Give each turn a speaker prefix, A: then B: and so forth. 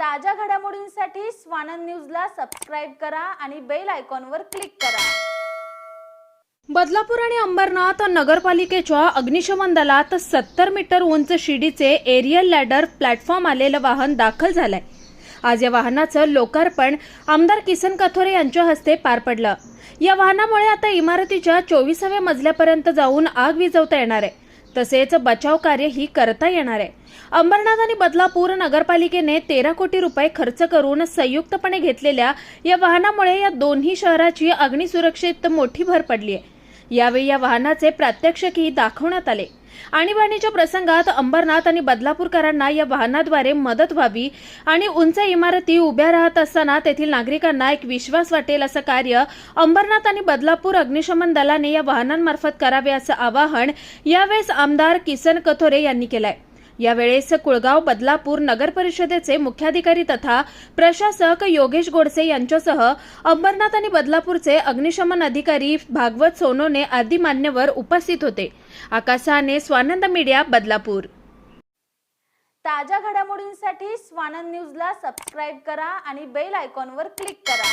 A: ताज्या घडामोडींसाठी स्वानंद न्यूजला सबस्क्राईब करा आणि बेल आयकॉनवर क्लिक करा.
B: बदलापूर आणि अंबरनाथ नगरपालिकेच्या अग्निशमन दलात सत्तर मीटर उंच शिडीचे एरियल लॅडर प्लॅटफॉर्म आलेलं वाहन दाखल झालंय. आज या वाहनाचं लोकार्पण आमदार किसन कथोरे यांच्या हस्ते पार पडलं. या वाहनामुळे आता इमारतीच्या चोवीसाव्या मजल्यापर्यंत जाऊन आग विझवता येणार आहे. तसेच बचाव कार्यही करता येणार आहे. अंबरनाथ आणि बदलापूर नगरपालिकेने तेरा कोटी रुपये खर्च करून संयुक्तपणे घेतलेल्या या वाहनामुळे या दोन्ही शहराची अग्निसुरक्षेत मोठी भर पडली आहे. यावेळी या वाहनाचे प्रात्यक्षिकही दाखवण्यात आले. आणीबाणीच्या प्रसंगात अंबरनाथ आणि बदलापूरकरांना या वाहनाद्वारे मदत व्हावी आणि उंच इमारती उभ्या राहत असताना तेथील नागरिकांना एक विश्वास वाटेल असं कार्य अंबरनाथ आणि बदलापूर अग्निशमन दलाने या वाहनांमार्फत करावे असं आवाहन यावेळेस आमदार किसन कथोरे यांनी केलं आहे यावेळेस कुळगाव बदलापूर नगर परिषदेचे मुख्याधिकारी तथा प्रशासक योगेश गोडसे यांच्यासह अंबरनाथ आणि बदलापूरचे अग्निशमन अधिकारी भागवत सोनोने आदी मान्यवर उपस्थित होते. आकाशाने स्वानंद मीडिया बदलापूर.
A: ताज्या घडामोडींसाठी स्वानंद न्यूजला सबस्क्राईब करा आणि बेल आयकॉनवर क्लिक करा.